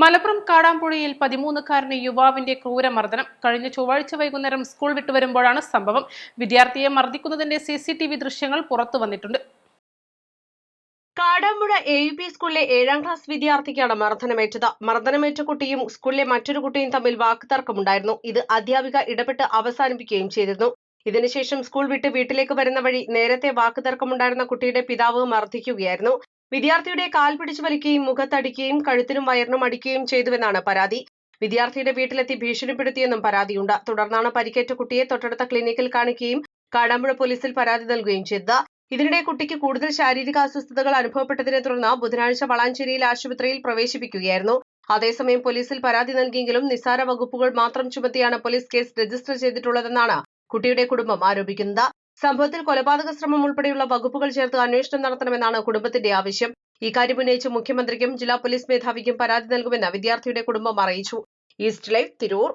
മലപ്പുറം കാടാമ്പുഴയിൽ പതിമൂന്നുകാരന് യുവാവിന്റെ ക്രൂരമർദ്ദനം. കഴിഞ്ഞ ചൊവ്വാഴ്ച വൈകുന്നേരം സ്കൂൾ വിട്ടുവരുമ്പോഴാണ് സംഭവം. വിദ്യാർത്ഥിയെ മർദ്ദിക്കുന്നതിന്റെ സി സി ടി വി ദൃശ്യങ്ങൾ പുറത്തു വന്നിട്ടുണ്ട്. കാടാമ്പുഴ എ യു പി സ്കൂളിലെ ഏഴാം ക്ലാസ് വിദ്യാർത്ഥിക്കാണ് മർദ്ദനമേറ്റത്. മർദ്ദനമേറ്റ കുട്ടിയും സ്കൂളിലെ മറ്റൊരു കുട്ടിയും തമ്മിൽ വാക്കുതർക്കമുണ്ടായിരുന്നു. ഇത് അധ്യാപിക ഇടപെട്ട് അവസാനിപ്പിക്കുകയും ചെയ്തിരുന്നു. ഇതിനുശേഷം സ്കൂൾ വിട്ട് വീട്ടിലേക്ക് വരുന്ന വഴി നേരത്തെ വാക്കുതർക്കമുണ്ടായിരുന്ന കുട്ടിയുടെ പിതാവ് മർദ്ദിക്കുകയായിരുന്നു. വിദ്യാർത്ഥിയുടെ കാൽ പിടിച്ചു വലിക്കുകയും മുഖത്തടിക്കുകയും കഴുത്തിനും വയറിനും അടിക്കുകയും ചെയ്തുവെന്നാണ് പരാതി. വിദ്യാർത്ഥിയുടെ വീട്ടിലെത്തി ഭീഷണിപ്പെടുത്തിയെന്നും പരാതിയുണ്ട്. തുടർന്നാണ് പരിക്കേറ്റ കുട്ടിയെ തൊട്ടടുത്ത ക്ലിനിക്കിൽ കാണിക്കുകയും കാടാമ്പുഴ പോലീസിൽ പരാതി നൽകുകയും ചെയ്തത്. ഇതിനിടെ കുട്ടിക്ക് കൂടുതൽ ശാരീരിക അസ്വസ്ഥതകൾ അനുഭവപ്പെട്ടതിനെ തുടർന്ന് ബുധനാഴ്ച വളാഞ്ചേരിയിൽ ആശുപത്രിയിൽ പ്രവേശിപ്പിക്കുകയായിരുന്നു. അതേസമയം പോലീസിൽ പരാതി നൽകിയെങ്കിലും നിസ്സാര വകുപ്പുകൾ മാത്രം ചുമത്തിയാണ് പോലീസ് കേസ് രജിസ്റ്റർ ചെയ്തിട്ടുള്ളതെന്നാണ് കുട്ടിയുടെ കുടുംബം ആരോപിക്കുന്നത്. സംഭവത്തിൽ കൊലപാതക ശ്രമം ഉൾപ്പെടെയുള്ള വകുപ്പുകൾ ചേർത്ത് അന്വേഷണം നടത്തണമെന്നാണ് കുടുംബത്തിന്റെ ആവശ്യം. ഇക്കാര്യം ഉന്നയിച്ച് മുഖ്യമന്ത്രിക്കും ജില്ലാ പോലീസ് മേധാവിക്കും പരാതി നൽകുമെന്ന് വിദ്യാർത്ഥിയുടെ കുടുംബം അറിയിച്ചു. East life Tirur